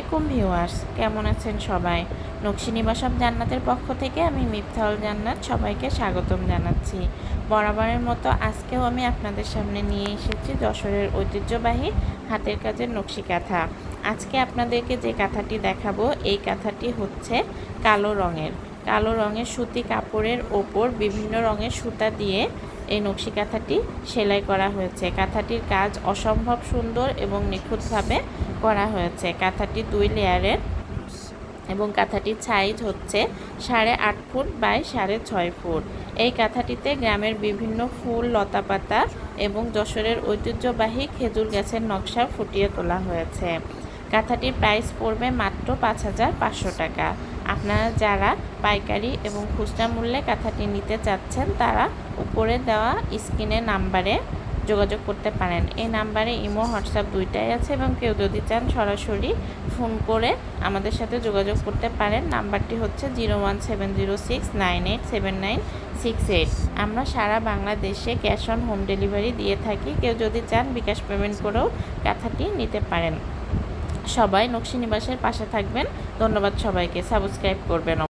আলাইকুম ভিউয়ার্স, কেমন আছেন সবাই? নকশি নিবাসব জান্নাতের পক্ষ থেকে আমি মিফতাউল জান্নাত সবাইকে স্বাগতম জানাচ্ছি। বরাবরের মতো আজকেও আমি আপনাদের সামনে নিয়ে এসেছি যশোরের ঐতিহ্যবাহী হাতের কাজের নকশি কাঁথা। আজকে আপনাদেরকে যে কাঁথাটি দেখাবো, এই কাঁথাটি হচ্ছে কালো রঙের। কালো রঙের সুতি কাপড়ের ওপর বিভিন্ন রঙের সুতা দিয়ে এই নকশি কাঁথাটি সেলাই করা হয়েছে। কাঁথাটির কাজ অসম্ভব সুন্দর এবং নিখুঁতভাবে করা হয়েছে। কাঁথাটি দুই লেয়ারের এবং কাঁথাটির সাইজ হচ্ছে সাড়ে আট ফুট বাই সাড়ে ছয় ফুট। এই কাঁথাটিতে গ্রামের বিভিন্ন ফুল, লতাপাতা এবং যশোরের ঐতিহ্যবাহী খেজুর গাছের নকশা ফুটিয়ে তোলা হয়েছে। কাঁথাটির প্রাইস পড়বে মাত্র পাঁচ হাজার পাঁচশো টাকা। আপনারা যারা পাইকারি এবং খুচরা মূল্যে কাঁথাটি নিতে চাচ্ছেন, তারা উপরে দেওয়া স্ক্রিনের নাম্বারে যোগাযোগ করতে পারেন। এই নাম্বারে ইমো, হোয়াটসঅ্যাপ দুইটাই আছে এবং কেউ যদি চান সরাসরি ফোন করে আমাদের সাথে যোগাযোগ করতে পারেন। নাম্বারটি হচ্ছে zero one seven zero six nine eight seven nine six eight. আমরা সারা বাংলাদেশে ক্যাশ অন হোম ডেলিভারি দিয়ে থাকি। কেউ যদি চান বিকাশ পেমেন্ট করেও কাঁথাটি নিতে পারেন। সবাই নকশি নিবাসের পাশে থাকবেন। ধন্যবাদ সবাইকে। সাবস্ক্রাইব করবেন